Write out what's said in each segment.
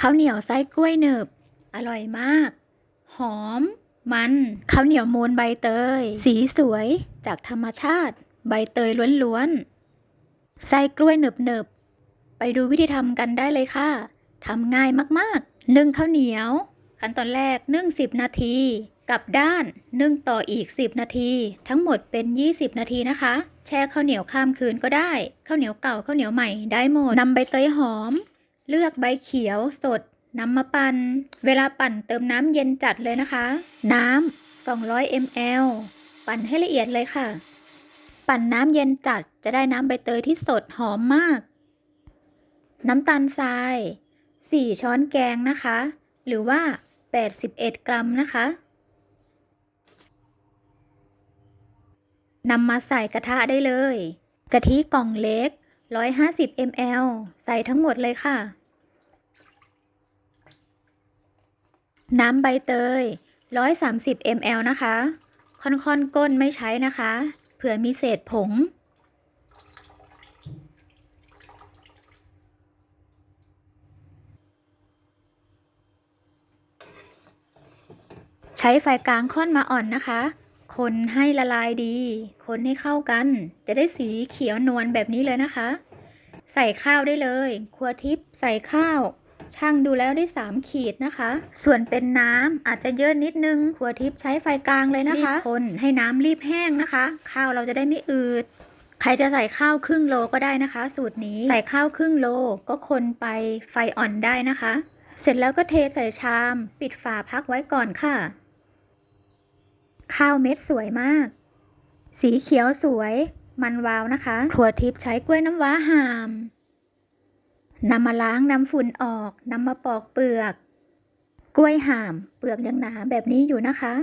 ข้าวเหนียวไส้กล้วยหนึบ อร่อยมาก หอม มันข้าวเหนียวมูนใบเตย สีสวย จากธรรมชาติ ใบเตยล้วนๆไส้กล้วยหนึบๆไปดูวิธีทำกันได้เลยค่ะทำง่ายมากๆ นึ่งข้าวเหนียว ขั้นตอนแรกนึ่ง10 นาทีกลับด้านนึ่งต่ออีก 10 นาที ทั้งหมดเป็น 20 นาทีนะคะ แช่ข้าวเหนียวข้ามคืนก็ได้ข้าวเหนียวเก่าข้าวเหนียวใหม่ได้หมดนำใบเตยหอม เลือกใบเขียวสดนำมาปั่น เวลาปั่นเติมน้ำเย็นจัดเลยนะคะ น้ำ 200 ml ปั่นให้ละเอียดเลยค่ะ ปั่นน้ำเย็นจัดจะได้น้ำใบเตยที่สดหอมมาก น้ำตาลทราย 4 ช้อนแกงนะคะ หรือว่า 81 กรัมนะคะ นำมาใส่กระทะได้เลย กะทิกล่องเล็ก 150 ml ใส่ทั้งหมดเลยค่ะ น้ำใบเตย 130 ml นะคะ ค่อนๆก้นไม่ใช้นะคะ เผื่อมีเศษผง ใช้ไฟกลางค่อนมาอ่อนนะคะ คนให้ละลายดี คนให้เข้ากัน จะได้สีเขียวนวลแบบนี้เลยนะคะ ใส่ข้าวได้เลย ครัวทิพย์ใส่ข้าว ช่างดูแล้วได้ 3 ขีดนะคะ ส่วนเป็นน้ำอาจจะเยอะนิดนึงครัวทิพย์ใช้ไฟกลางเลยนะคะรีบคนให้น้ำรีบแห้งนะคะ ข้าวเราจะได้ไม่อืดใครจะใส่ข้าวครึ่งโลก็ได้นะคะ สูตรนี้ใส่ข้าวครึ่งโลก็คนไปไฟอ่อนได้นะคะ เสร็จแล้วก็เทใส่ชาม ปิดฝาพักไว้ก่อนค่ะ ข้าวเม็ดสวยมาก สีเขียวสวย มันวาวนะคะครัวทิพย์ใช้กล้วยน้ำว้าหาม นำมาล้างนำฝุ่นออกนำมาปอกเปลือก กล้วยหาม เปลือกยังหนาแบบนี้อยู่นะคะ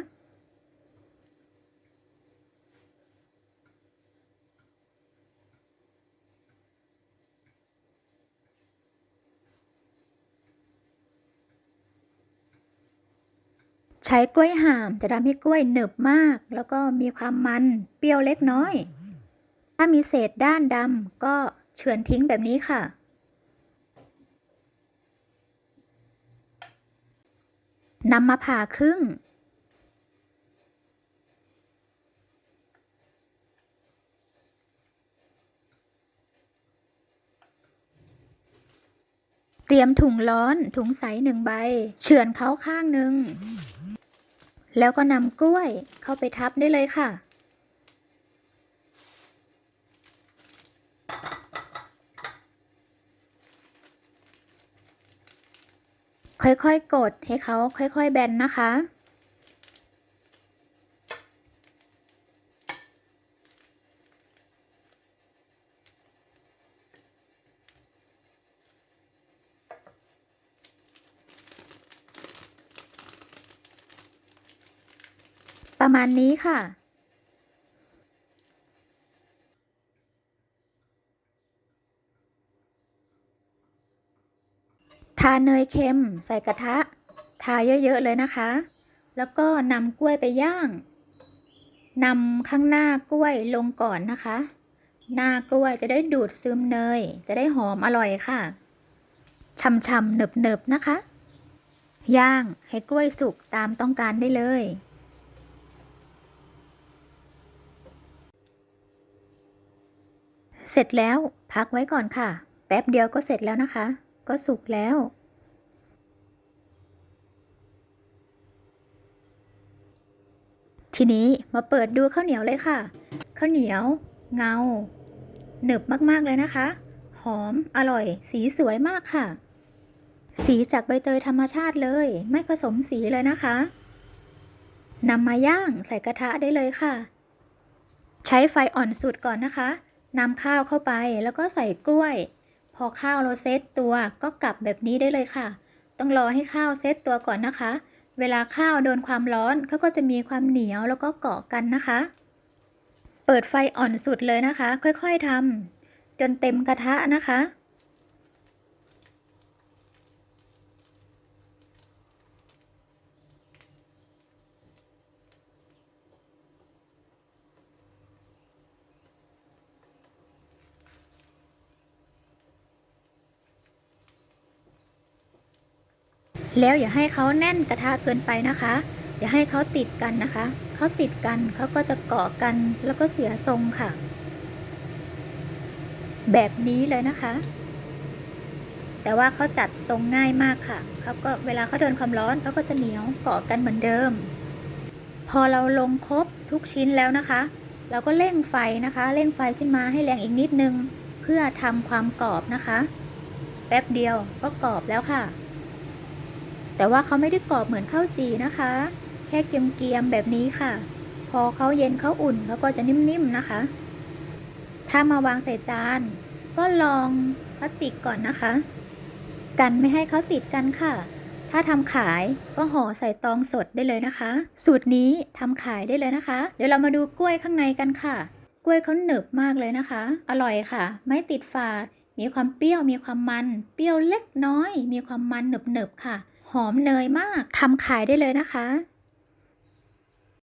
ใช้กล้วยห่ามจะทำให้กล้วยหนึบมาก แล้วก็มีความมันเปรี้ยวเล็กน้อย ถ้ามีเศษด้านดำก็เฉือนทิ้งแบบนี้ค่ะ นำมาผ่าครึ่ง เตรียมถุงร้อนถุงใสหนึ่งใบ เฉือนเขาข้างหนึ่ง แล้วก็นำกล้วยเข้าไปทับได้เลยค่ะ ค่อยๆ กดให้เขาค่อยๆ แบนนะคะ ประมาณนี้ค่ะาเนยเค็มใส่กระทะ ทาเยอะๆเลยนะคะ แล้วก็นำกล้วยไปย่างนำข้างหน้ากล้วยลงก่อนนะคะ หน้ากล้วยจะได้ดูดซึมเนย จะได้หอมอร่อยค่ะช่ำๆเนิบๆนะคะ ย่างให้กล้วยสุกตามต้องการได้เลย เสร็จแล้วพักไว้ก่อนค่ะ แป๊บเดียวก็เสร็จแล้วนะคะ ก็สุกแล้ว ทีนี้มาเปิดดูข้าวเหนียวเลยค่ะ ข้าวเหนียว เงา หนึบมากๆเลยนะคะ หอมอร่อย สีสวยมากค่ะ สีจากใบเตยธรรมชาติเลย ไม่ผสมสีเลยนะคะนำมาย่างใส่กระทะได้เลยค่ะ ใช้ไฟอ่อนสุดก่อนนะคะนำข้าวเข้าไปแล้วก็ใส่กล้วย พอข้าวเราเซตตัวก็กลับแบบนี้ได้เลยค่ะ ต้องรอให้ข้าวเซตตัวก่อนนะคะ เวลาข้าวโดนความร้อนเขาก็จะมีความเหนียวแล้วก็เกาะกันนะคะ เปิดไฟอ่อนสุดเลยนะคะ ค่อยๆทำจนเต็มกระทะนะคะ แล้วอย่าให้เขาแน่นกระทะเกินไปนะคะ อย่าให้เขาติดกันนะคะ เขาติดกันเขาก็จะเกาะกันแล้วก็เสียทรงค่ะ แบบนี้เลยนะคะ แต่ว่าเขาจัดทรงง่ายมากค่ะเขาก็เวลาเขาโดนความร้อนเขาก็จะเหนียวเกาะกันเหมือนเดิม พอเราลงครบทุกชิ้นแล้วนะคะ เราก็เร่งไฟนะคะ เร่งไฟขึ้นมาให้แรงอีกนิดนึง เพื่อทำความกรอบนะคะ แป๊บเดียวก็กรอบแล้วค่ะ แต่ว่าเขาไม่ได้กรอบเหมือนข้าวจีนะคะ แค่เกรียมๆแบบนี้ค่ะ พอเขาเย็นเขาอุ่นเขาก็จะนิ่มๆนะคะ ถ้ามาวางใส่จาน ก็ลองพลาสติกก่อนนะคะ กันไม่ให้เขาติดกันค่ะ ถ้าทำขายก็ห่อใส่ตองสดได้เลยนะคะ สูตรนี้ทำขายได้เลยนะคะ เดี๋ยวเรามาดูกล้วยข้างในกันค่ะ กล้วยเขาหนึบมากเลยนะคะ อร่อยค่ะ ไม่ติดฝาดมีความเปรี้ยวมีความมัน เปรี้ยวเล็กน้อย มีความมันหนึบๆค่ะ หอมเนยมากทำขายได้เลยนะคะ